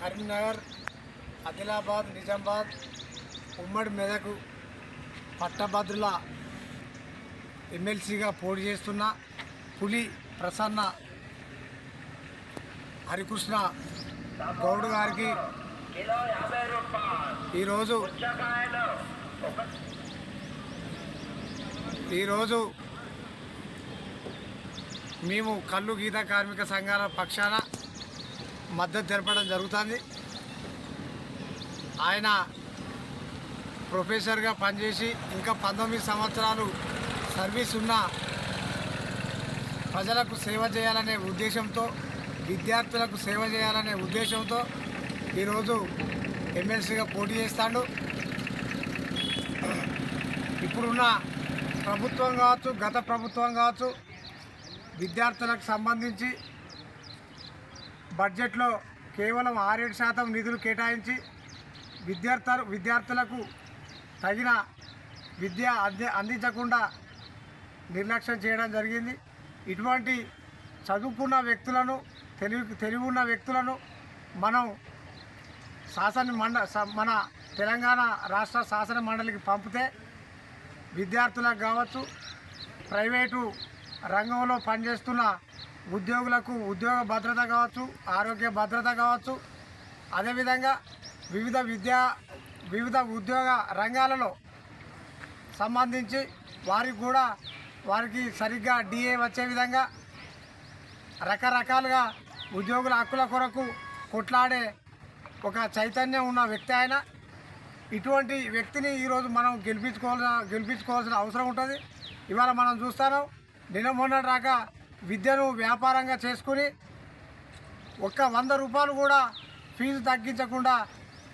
కరీంనగర్ ఆదిలాబాద్ నిజామాబాద్ ఉమ్మడి మెదకు పట్టభద్రుల ఎమ్మెల్సీగా పోటీ చేస్తున్న పులి ప్రసన్న హరికృష్ణ గౌడ్ గారికి ఈరోజు ఈరోజు మేము కళ్ళు గీత కార్మిక సంఘాల పక్షాన మద్దతు తెలపడం జరుగుతుంది. ఆయన ప్రొఫెసర్గా పనిచేసి ఇంకా పంతొమ్మిది సంవత్సరాలు సర్వీస్ ఉన్న ప్రజలకు సేవ చేయాలనే ఉద్దేశంతో విద్యార్థులకు సేవ చేయాలనే ఉద్దేశంతో ఈరోజు ఎమ్మెల్సీగా పోటీ చేస్తాడు. ఇప్పుడున్న ప్రభుత్వం కావచ్చు గత ప్రభుత్వం కావచ్చు విద్యార్థులకు సంబంధించి బడ్జెట్లో కేవలం ఆరేడు శాతం నిధులు కేటాయించి విద్యార్థులు విద్యార్థులకు తగిన విద్య అంది అందించకుండా నిర్లక్ష్యం చేయడం జరిగింది. ఇటువంటి చదువుకున్న వ్యక్తులను తెలివి తెలివి ఉన్న వ్యక్తులను మనం శాసన మండ మన తెలంగాణ రాష్ట్ర శాసన మండలికి పంపితే విద్యార్థులకు కావచ్చు ప్రైవేటు రంగంలో పనిచేస్తున్న ఉద్యోగులకు ఉద్యోగ భద్రత కావచ్చు ఆరోగ్య భద్రత కావచ్చు. అదేవిధంగా వివిధ విద్యా వివిధ ఉద్యోగ రంగాలలో సంబంధించి వారికి కూడా వారికి సరిగ్గా డిఏ వచ్చే విధంగా రకరకాలుగా ఉద్యోగుల హక్కుల కొరకు కొట్లాడే ఒక చైతన్యం ఉన్న వ్యక్తి ఆయన. ఇటువంటి వ్యక్తిని ఈరోజు మనం గెలిపించుకోవాల్సిన గెలిపించుకోవాల్సిన అవసరం ఉంటుంది. ఇవాళ మనం చూస్తాను నిన్న మొన్నటి రాక విద్యను వ్యాపారంగా చేసుకుని ఒక్క వంద రూపాయలు కూడా ఫీజు తగ్గించకుండా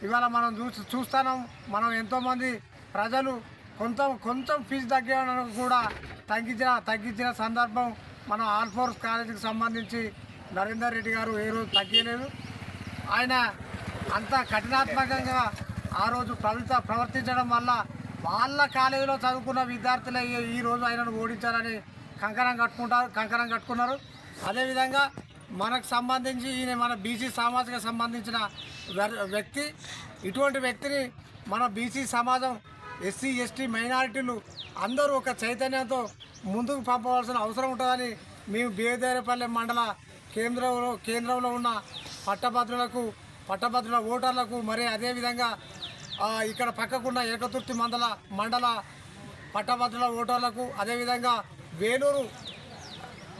ఇవాళ మనం చూసి చూస్తున్నాం. మనం ఎంతోమంది ప్రజలు కొంత కొంచెం ఫీజు తగ్గడానికి కూడా తగ్గించిన తగ్గించిన సందర్భం మన ఆల్ఫోర్స్ కాలేజీకి సంబంధించి నరేందర్ రెడ్డి గారు ఏ రోజు తగ్గలేదు. ఆయన అంత కఠినాత్మకంగా ఆ రోజు ప్రవర్త ప్రవర్తించడం వల్ల వాళ్ళ కాలేజీలో చదువుకున్న విద్యార్థులే ఈ- రోజు ఆయనను ఓడించారని కంకణం కట్టుకుంటారు కంకణం కట్టుకున్నారు. అదేవిధంగా మనకు సంబంధించి ఈయన మన బీసీ సామాజిక సంబంధించిన వ్యక్తి ఇటువంటి వ్యక్తిని మన బీసీ సమాజం ఎస్సీ ఎస్టీ మైనారిటీలు అందరూ ఒక చైతన్యంతో ముందుకు పంపవలసిన అవసరం ఉంటుందని మేము బేదేరపల్లె మండల కేంద్రంలో కేంద్రంలో ఉన్న పట్టభద్రులకు పట్టభద్రుల ఓటర్లకు మరి అదేవిధంగా ఇక్కడ పక్కకున్న ఏకతుర్తి మండల మండల పట్టభద్రుల ఓటర్లకు అదేవిధంగా వేలూరు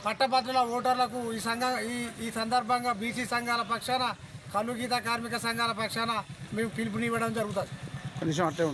పట్టభద్రుల ఓటర్లకు ఈ సంఘ ఈ ఈ సందర్భంగా బీసీ సంఘాల పక్షాన కనుగీత కార్మిక సంఘాల పక్షాన మేము పిలుపునివ్వడం జరుగుతుంది. అట్టే